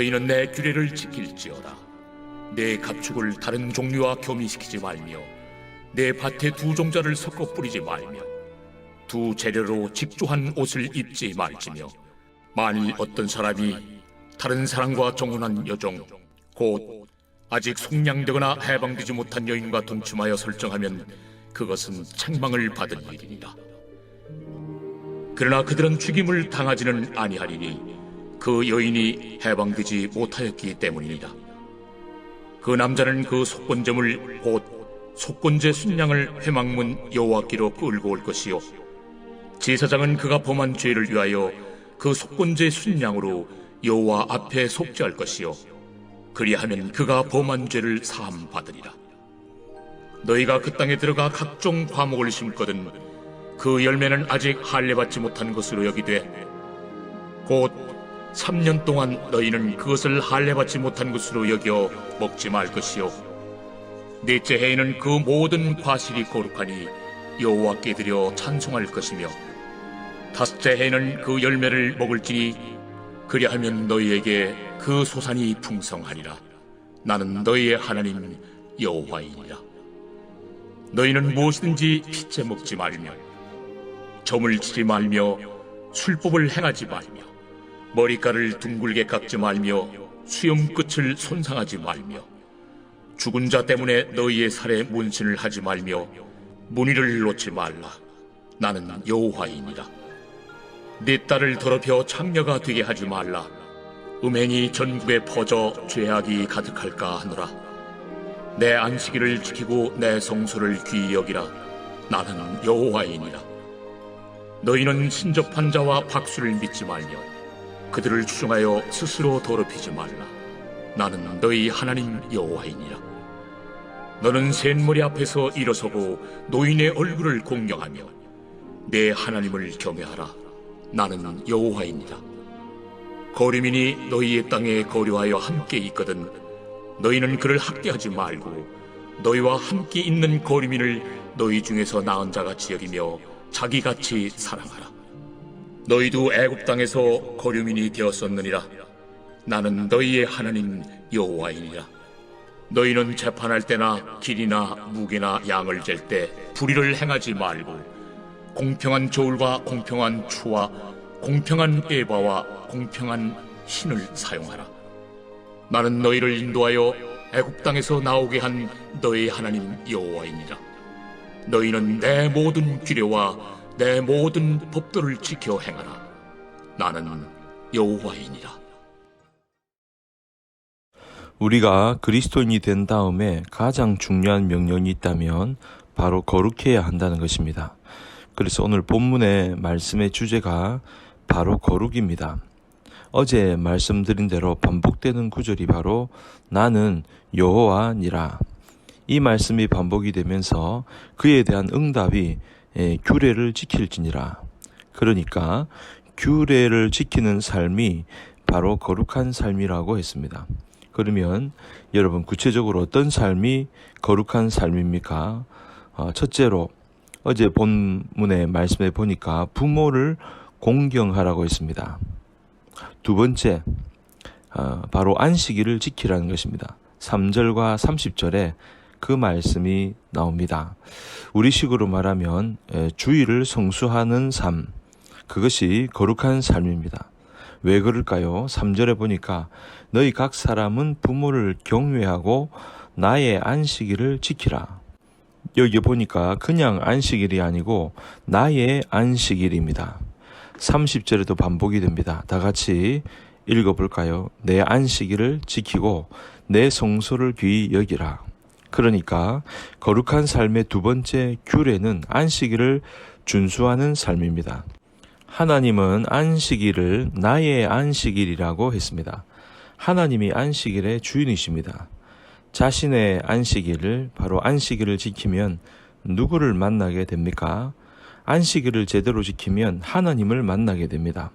너희는 내 규례를 지킬지어다. 내 가축을 다른 종류와 교미시키지 말며 내 밭에 두 종자를 섞어 뿌리지 말며 두 재료로 직조한 옷을 입지 말지며 만일 어떤 사람이 다른 사람과 정혼한 여종 곧 아직 속량되거나 해방되지 못한 여인과 동침하여 설정하면 그것은 책망을 받은 일이니라. 그러나 그들은 죽임을 당하지는 아니하리니 그 여인이 해방되지 못하였기 때문이니라. 그 남자는 그 속건점을 곧 속건제 순양을 회망문 여호와께로 끌고 올 것이요 제사장은 그가 범한 죄를 위하여 그 속건제 순양으로 여호와 앞에 속죄할 것이요 그리하면 그가 범한 죄를 사함 받으리라. 너희가 그 땅에 들어가 각종 과목을 심거든 그 열매는 아직 할례받지 못한 것으로 여기되 곧 3년 동안 너희는 그것을 할례받지 못한 것으로 여겨 먹지 말 것이요. 넷째 해에는 그 모든 과실이 거룩하니 여호와께 드려 찬송할 것이며 다섯째 해에는 그 열매를 먹을지니 그리하면 너희에게 그 소산이 풍성하리라. 나는 너희의 하나님 여호와이니라. 너희는 무엇이든지 피째 먹지 말며 점을 치지 말며 술법을 행하지 말며 머리카락을 둥글게 깎지 말며 수염 끝을 손상하지 말며 죽은 자 때문에 너희의 살에 문신을 하지 말며 문의를 놓지 말라. 나는 여호와이니라. 네 딸을 더럽혀 창녀가 되게 하지 말라. 음행이 전국에 퍼져 죄악이 가득할까 하노라. 내 안식일을 지키고 내 성소를 귀히 여기라. 나는 여호와이니라. 너희는 신접한 자와 박수를 믿지 말며 그들을 추종하여 스스로 더럽히지 말라. 나는 너희 하나님 여호와이니라. 너는 셋머리 앞에서 일어서고 노인의 얼굴을 공경하며 내 하나님을 경외하라. 나는 여호와이니라. 거류민이 너희의 땅에 거류하여 함께 있거든 너희는 그를 학대하지 말고 너희와 함께 있는 거류민을 너희 중에서 나은 자같이 여기며 자기같이 사랑하라 너희도 애굽 땅에서 거류민이 되었었느니라 나는 너희의 하나님 여호와이니라 너희는 재판할 때나 길이나 무게나 양을 잴 때 불의를 행하지 말고 공평한 저울과 공평한 추와 공평한 에바와 공평한 신을 사용하라. 나는 너희를 인도하여 애굽 땅에서 나오게 한 너희 하나님 여호와이니라. 너희는 내 모든 규례와 내 모든 법도를 지켜 행하라. 나는 여호와이니라. 우리가 그리스도인이 된 다음에 가장 중요한 명령이 있다면 바로 거룩해야 한다는 것입니다. 그래서 오늘 본문의 말씀의 주제가 바로 거룩입니다. 어제 말씀드린 대로 반복되는 구절이 바로 나는 여호와니라. 이 말씀이 반복이 되면서 그에 대한 응답이 예, 규례를 지킬지니라. 그러니까 규례를 지키는 삶이 바로 거룩한 삶이라고 했습니다. 그러면 여러분 구체적으로 어떤 삶이 거룩한 삶입니까? 어, 첫째로 어제 본문의 말씀에 보니까 부모를 공경하라고 했습니다. 두 번째, 어, 바로 안식일을 지키라는 것입니다. 3절과 30절에 그 말씀이 나옵니다. 우리식으로 말하면 에, 주의를 성수하는 삶, 그것이 거룩한 삶입니다. 왜 그럴까요? 3절에 보니까 너희 각 사람은 부모를 경외하고 나의 안식일을 지키라. 여기 보니까 그냥 안식일이 아니고 나의 안식일입니다. 30절에도 반복이 됩니다. 다 같이 읽어볼까요? 내 안식일을 지키고 내 성소를 귀히 여기라. 그러니까 거룩한 삶의 두 번째 규례는 안식일을 준수하는 삶입니다. 하나님은 안식일을 나의 안식일이라고 했습니다. 하나님이 안식일의 주인이십니다. 자신의 안식일을 바로 안식일을 지키면 누구를 만나게 됩니까? 안식일을 제대로 지키면 하나님을 만나게 됩니다.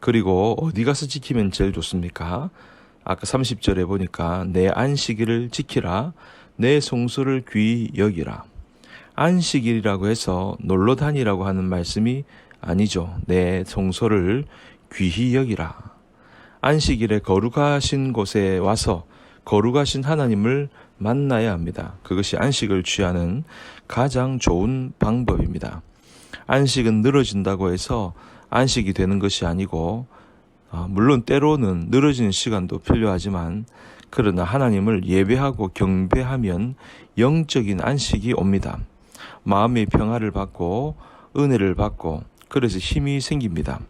그리고 어디 가서 지키면 제일 좋습니까? 아까 30절에 보니까 내 안식일을 지키라 내 성소를 귀히 여기라. 안식일이라고 해서 놀러 다니라고 하는 말씀이 아니죠. 내 성소를 귀히 여기라. 안식일에 거룩하신 곳에 와서 거룩하신 하나님을 만나야 합니다. 그것이 안식을 취하는 가장 좋은 방법입니다. 안식은 늘어진다고 해서 안식이 되는 것이 아니고 아, 물론 때로는 늘어지는 시간도 필요하지만 그러나 하나님을 예배하고 경배하면 영적인 안식이 옵니다. 마음의 평화를 받고 은혜를 받고 그래서 힘이 생깁니다.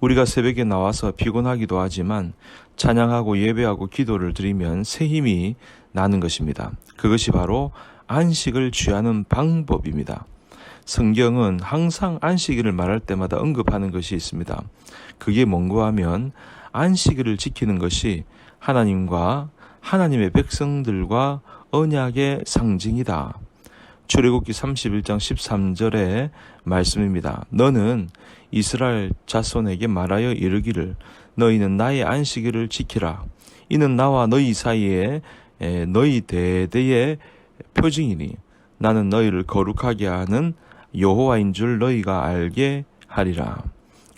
우리가 새벽에 나와서 피곤하기도 하지만 찬양하고 예배하고 기도를 드리면 새 힘이 나는 것입니다. 그것이 바로 안식을 취하는 방법입니다. 성경은 항상 안식일을 말할 때마다 언급하는 것이 있습니다. 그게 뭔가 하면 안식일을 지키는 것이 하나님과 하나님의 백성들과 언약의 상징이다. 출애굽기 31장 13절의 말씀입니다. 너는 이스라엘 자손에게 말하여 이르기를 너희는 나의 안식일을 지키라. 이는 나와 너희 사이에 너희 대대의 표징이니 나는 너희를 거룩하게 하는 여호와인 줄 너희가 알게 하리라.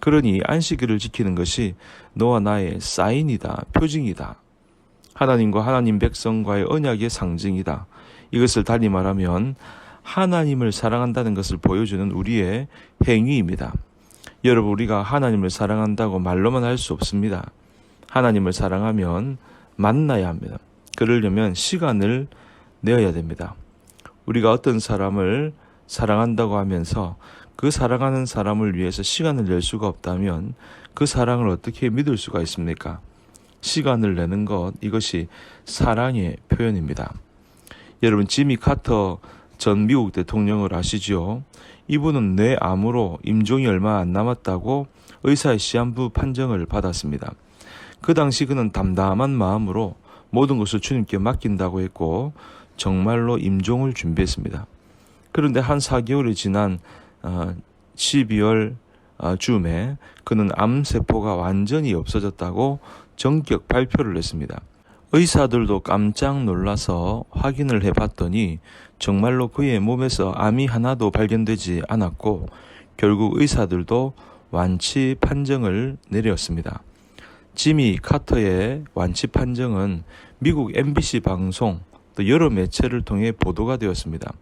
그러니 안식일을 지키는 것이 너와 나의 사인이다, 표징이다. 하나님과 하나님 백성과의 언약의 상징이다. 이것을 달리 말하면 하나님을 사랑한다는 것을 보여주는 우리의 행위입니다. 여러분, 우리가 하나님을 사랑한다고 말로만 할 수 없습니다. 하나님을 사랑하면 만나야 합니다. 그러려면 시간을 내어야 됩니다. 우리가 어떤 사람을 사랑한다고 하면서 그 사랑하는 사람을 위해서 시간을 낼 수가 없다면 그 사랑을 어떻게 믿을 수가 있습니까? 시간을 내는 것, 이것이 사랑의 표현입니다. 여러분, 지미 카터 전 미국 대통령을 아시죠? 이분은 뇌 암으로 임종이 얼마 안 남았다고 의사의 시한부 판정을 받았습니다. 그 당시 그는 담담한 마음으로 모든 것을 주님께 맡긴다고 했고 정말로 임종을 준비했습니다. 그런데 한 4개월이 지난 12월 어, 어, 즈음에 그는 암세포가 완전히 없어졌다고 정격 발표를 했습니다. 의사들도 깜짝 놀라서 확인을 해봤더니 정말로 그의 몸에서 암이 하나도 발견되지 않았고 결국 의사들도 완치 판정을 내렸습니다. 지미 카터의 완치 판정은 미국 MBC 방송 또 여러 매체를 통해 보도가 되었습니다.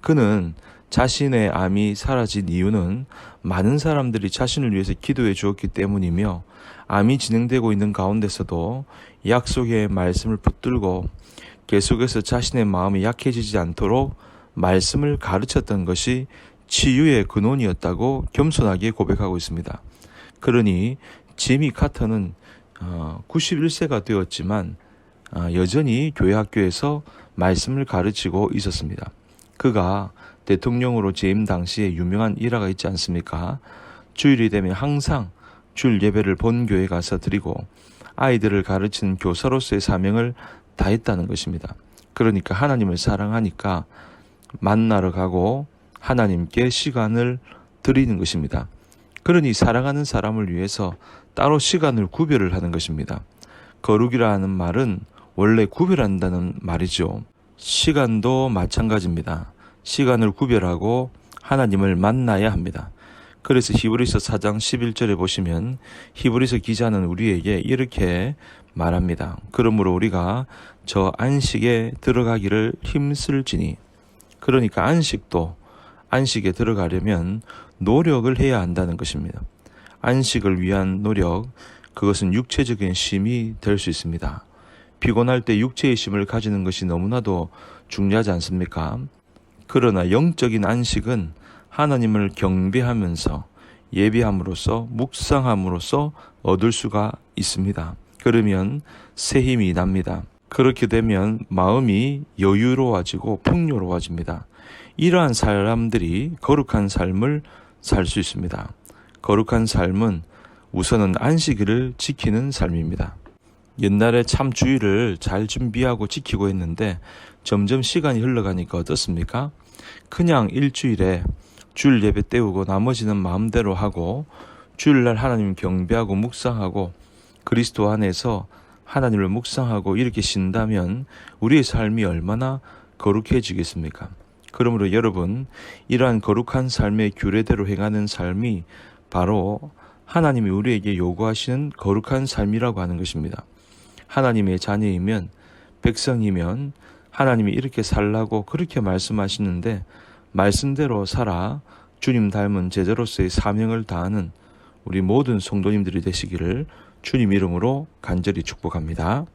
그는 자신의 암이 사라진 이유는 많은 사람들이 자신을 위해서 기도해 주었기 때문이며 암이 진행되고 있는 가운데서도 약속의 말씀을 붙들고 계속해서 자신의 마음이 약해지지 않도록 말씀을 가르쳤던 것이 치유의 근원이었다고 겸손하게 고백하고 있습니다. 그러니 지미 카터는 91세가 어, 되었지만 어, 여전히 교회 학교에서 말씀을 가르치고 있었습니다. 그가 대통령으로 재임 당시에 유명한 일화가 있지 않습니까? 주일이 되면 항상 주일 예배를 본 교회 가서 드리고 아이들을 가르치는 교사로서의 사명을 다했다는 것입니다. 그러니까 하나님을 사랑하니까 만나러 가고 하나님께 시간을 드리는 것입니다. 그러니 사랑하는 사람을 위해서 따로 시간을 구별을 하는 것입니다. 거룩이라는 말은 원래 구별한다는 말이죠. 시간도 마찬가지입니다. 시간을 구별하고 하나님을 만나야 합니다. 그래서 히브리서 4장 11절에 보시면 히브리서 기자는 우리에게 이렇게 말합니다. 그러므로 우리가 저 안식에 들어가기를 힘쓸지니 그러니까 안식도 안식에 들어가려면 노력을 해야 한다는 것입니다. 안식을 위한 노력 그것은 육체적인 쉼이 될 수 있습니다. 피곤할 때 육체의 쉼을 가지는 것이 너무나도 중요하지 않습니까? 그러나 영적인 안식은 하나님을 경배하면서 예비함으로써 묵상함으로써 얻을 수가 있습니다. 그러면 새 힘이 납니다. 그렇게 되면 마음이 여유로워지고 풍요로워집니다. 이러한 사람들이 거룩한 삶을 살 수 있습니다. 거룩한 삶은 우선은 안식일을 지키는 삶입니다. 옛날에 참 주의를 잘 준비하고 지키고 했는데 점점 시간이 흘러가니까 어떻습니까? 그냥 일주일에 주일 예배 때우고 나머지는 마음대로 하고 주일날 하나님 경배하고 묵상하고 그리스도 안에서 하나님을 묵상하고 이렇게 신다면 우리의 삶이 얼마나 거룩해지겠습니까? 그러므로 여러분 이러한 거룩한 삶의 규례대로 행하는 삶이 바로 하나님이 우리에게 요구하시는 거룩한 삶이라고 하는 것입니다. 하나님의 자녀이면 백성이면 하나님이 이렇게 살라고 그렇게 말씀하시는데 말씀대로 살아 주님 닮은 제자로서의 사명을 다하는 우리 모든 성도님들이 되시기를 주님 이름으로 간절히 축복합니다.